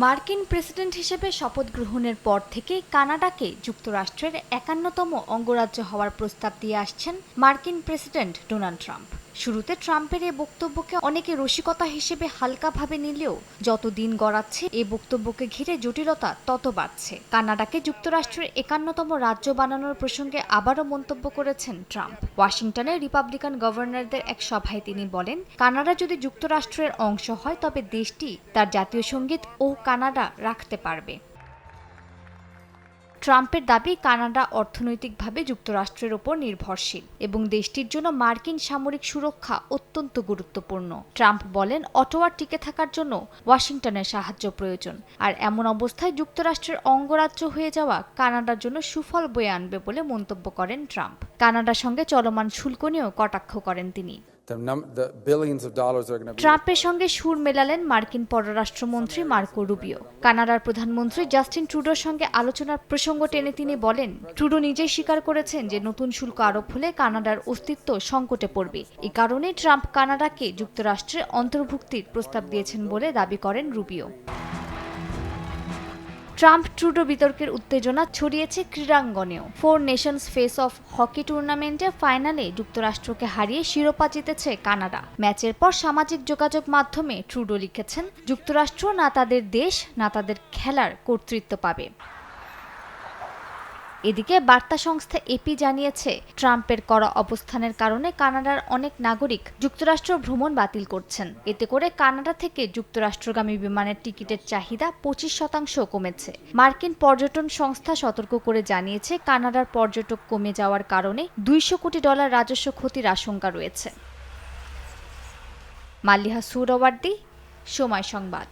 মার্কিন প্রেসিডেন্ট হিসেবে শপথ গ্রহণের পর থেকে কানাডাকে যুক্তরাষ্ট্রের একান্নতম অঙ্গরাজ্য হওয়ার প্রস্তাব দিয়ে আসছেন মার্কিন প্রেসিডেন্ট ডোনাল্ড ট্রাম্প। শুরুতে ট্রাম্পের এই বক্তব্যকে অনেকে রসিকতা হিসেবে হালকাভাবে নিলেও যত দিন গড়াচ্ছে এই বক্তব্যকে ঘিরে জটিলতা তত বাড়ছে। কানাডাকে যুক্তরাষ্ট্রের একান্নতম রাজ্য বানানোর প্রসঙ্গে আবারও মন্তব্য করেছেন ট্রাম্প। ওয়াশিংটনে রিপাবলিকান গভর্নরদের এক সভায় তিনি বলেন, কানাডা যদি যুক্তরাষ্ট্রের অংশ হয়, তবে দেশটি তার জাতীয় সংগীত ও কানাডা রাখতে পারবে। ট্রাম্পের দাবি কানাডা অর্থনৈতিকভাবে যুক্তরাষ্ট্রের ওপর নির্ভরশীল এবং দেশটির জন্য মার্কিন সামরিক সুরক্ষা অত্যন্ত গুরুত্বপূর্ণ। ট্রাম্প বলেন, অটোয়ার টিকে থাকার জন্য ওয়াশিংটনের সাহায্য প্রয়োজন। আর এমন অবস্থায় যুক্তরাষ্ট্রের অঙ্গরাজ্য হয়ে যাওয়া কানাডার জন্য সুফল বয়ে আনবে বলে মন্তব্য করেন ট্রাম্প। কানাডার সঙ্গে চলমান শুল্ক নিয়েও কটাক্ষ করেন তিনি। ট্রাম্পের সঙ্গে সুর মেলালেন মার্কিন পররাষ্ট্রমন্ত্রী মার্কো রুবিও। কানাডার প্রধানমন্ত্রী জাস্টিন ট্রুডোর সঙ্গে আলোচনার প্রসঙ্গ টেনে তিনি বলেন, ট্রুডো নিজেই স্বীকার করেছেন যে নতুন শুল্ক আরোপ হলে কানাডার অস্তিত্ব সংকটে পড়বে। এই কারণে ট্রাম্প কানাডাকে যুক্তরাষ্ট্রে অন্তর্ভুক্তির প্রস্তাব দিয়েছেন বলে দাবি করেন রুবিও। ট্রাম্প ট্রুডো বিতর্কের উত্তেজনা ছড়িয়েছে ক্রীড়াঙ্গনেও। Four nations face off hockey টুর্নামেন্টে ফাইনালে যুক্তরাষ্ট্রকে হারিয়ে শিরোপা জিতেছে কানাডা। ম্যাচের পর সামাজিক যোগাযোগ মাধ্যমে ট্রুডো লিখেছেন, যুক্তরাষ্ট্র না তাদের দেশ, না তাদের খেলার কর্তৃত্ব পাবে। এদিকে বার্তা সংস্থা এপি জানিয়েছে, ট্রাম্পের করা অবস্থানের কারণে কানাডার অনেক নাগরিক যুক্তরাষ্ট্র ভ্রমণ বাতিল করছেন। এতে করে কানাডা থেকে যুক্তরাষ্ট্রগামী বিমানের টিকিটের চাহিদা পঁচিশ শতাংশ কমেছে। মার্কিন পর্যটন সংস্থা সতর্ক করে জানিয়েছে, কানাডার পর্যটক কমে যাওয়ার কারণে দুইশো কোটি ডলার রাজস্ব ক্ষতির আশঙ্কা রয়েছে। মাল্লিহা সুরওয়ার্দি, সময় সংবাদ।